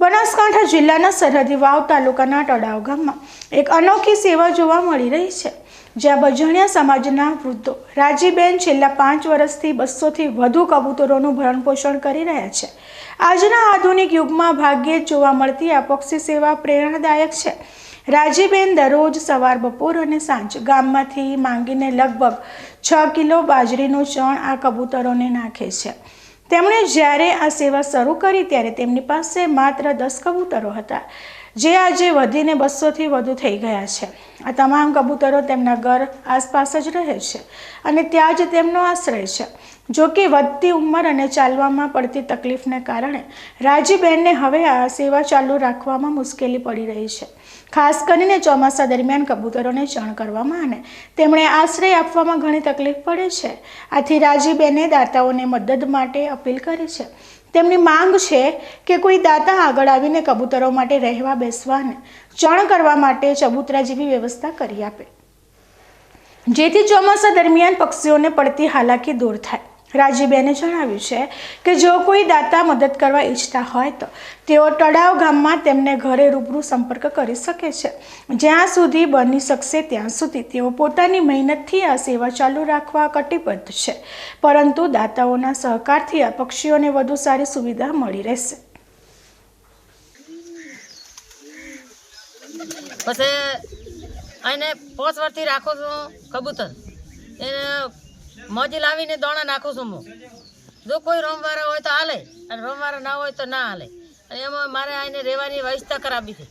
બનાસકાંઠા જિલ્લાના સરહદી વાવ તાલુકાના તળાવ ગામમાં એક અનોખી સેવા જોવા મળી રહી છે. જ્યાં બજણિયા સમાજના વૃદ્ધો રાજીબેન છેલ્લા પાંચ વર્ષથી બસોથી વધુ કબૂતરોનું ભરણ પોષણ કરી રહ્યા છે. આજના આધુનિક યુગમાં ભાગ્યે જ જોવા મળતી આ પક્ષી સેવા પ્રેરણાદાયક છે. રાજીબેન દરરોજ સવાર, બપોર અને સાંજ ગામમાંથી માંગીને લગભગ છ કિલો બાજરીનું ચણ આ કબૂતરોને નાખે છે. તેમણે જ્યારે આ સેવા શરૂ કરી ત્યારે તેમની પાસે માત્ર દસ કબૂતરો હતા, જે આજે વધીને બસોથી વધુ થઈ ગયા છે. આ તમામ કબૂતરો તેમના ઘર આસપાસ જ રહે છે અને ત્યાં જ તેમનો આશ્રય છે. જો કે વધતી ઉંમર અને ચાલવામાં પડતી તકલીફને કારણે રાજીબહેનને હવે આ સેવા ચાલુ રાખવામાં મુશ્કેલી પડી રહી છે. ખાસ કરીને ચોમાસા દરમિયાન કબૂતરોને ચણ કરવામાં અને તેમણે આશ્રય આપવામાં ઘણી તકલીફ પડે છે. આથી રાજીબહેને દાતાઓને મદદ માટે અપીલ કરી છે. તેમની માંગ છે કે કોઈ દાતા આગળ આવીને કબૂતરો માટે રહેવા બેસવાને, ચણ કરવા માટે ચબૂતરા જેવી વ્યવસ્થા કરી આપે. જેથી ચોમાસા દરમિયાન પક્ષીઓને પડતી હાલાકી દૂર થાય. રાજીબેને જણાવ્યું છે કે જો કોઈ દાતા મદદ કરવા ઈચ્છતા હોય તો તેઓ તળાવ ગામમાં તેમને ઘરે રૂબરૂ સંપર્ક કરી શકે છે. જ્યાં સુધી બની શકશે ત્યાં સુધી તેઓ પોતાની મહેનતથી આ સેવા ચાલુ રાખવા કટિબદ્ધ છે. પરંતુ દાતાઓના સહકારથી આ પક્ષીઓને વધુ સારી સુવિધા મળી રહેશે. પછી એને પાંચ વર્ષથી રાખું છું કબૂતર. એને મોજી લાવીને દોણા નાખું છું હું. જો કોઈ રમવાળા હોય તો હાલે અને રમવાળા ના હોય તો ના હાલે. અને એમાં મારે આને રહેવાની વ્યવસ્થા કરાવી છે.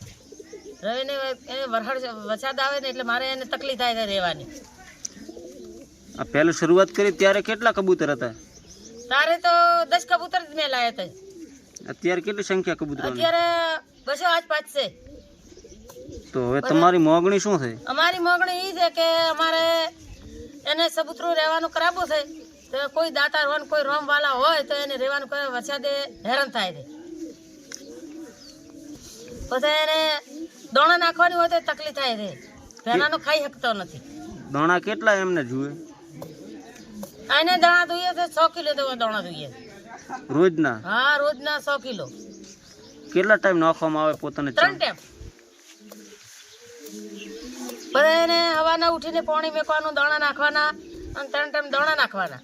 રહીને એને વરસાદ વરસાદ આવે ને એટલે મારે એને તકલીફ થાય છે રહેવાની. આ પહેલું શરૂઆત કરી ત્યારે કેટલા કબૂતર હતા? તારે તો દસ કબૂતર જ મેં લાયા હતા અત્યારે કેટલી સંખ્યા કબૂતર અત્યારે બસો આજ પાંચ છે. તો હવે તમારી મોગણી શું છે? અમારી મોગણી એ છે કે અમારે એને સબૂતરું રહેવાનું કરાવવું છે. તો કોઈ દાતા રોન કોઈ રોમવાલા હોય તો એને રહેવાનું કરે વરસાદે હેરાન થાય છે. પછી એને દોણા નાખવાની હોય તો તકલીફ થાય છે. પહેલાનું ખાઈ શકતો નથી. દોણા કેટલા એમને જુએ? એને દાણા જોઈએ છે સો કિલો દોણા જોઈએ. રોજના? હા રોજના સો કિલો. કેટલા ટાઈમ નાખવામાં આવે પોતાને ત્રણ ટાઈમ પછી એને હવાના ઉઠીને પાણી મેકવાનું દાણા નાખવાના અને ત્રણ ટાઈમ દાણા નાખવાના.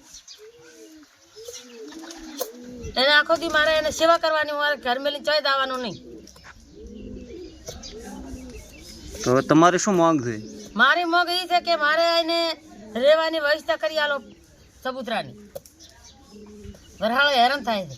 એને આખો દી મારે એને સેવા કરવાની મારે ઘર મેલી ચોય દાવાનું નહીં. તો તમારે તમારી શું માંગ છે? મારી માંગ એ છે કે મારે એને રહેવાની વ્યવસ્થા કરી આલો સબૂતરાની વરહાળો હેરાન થાય છે.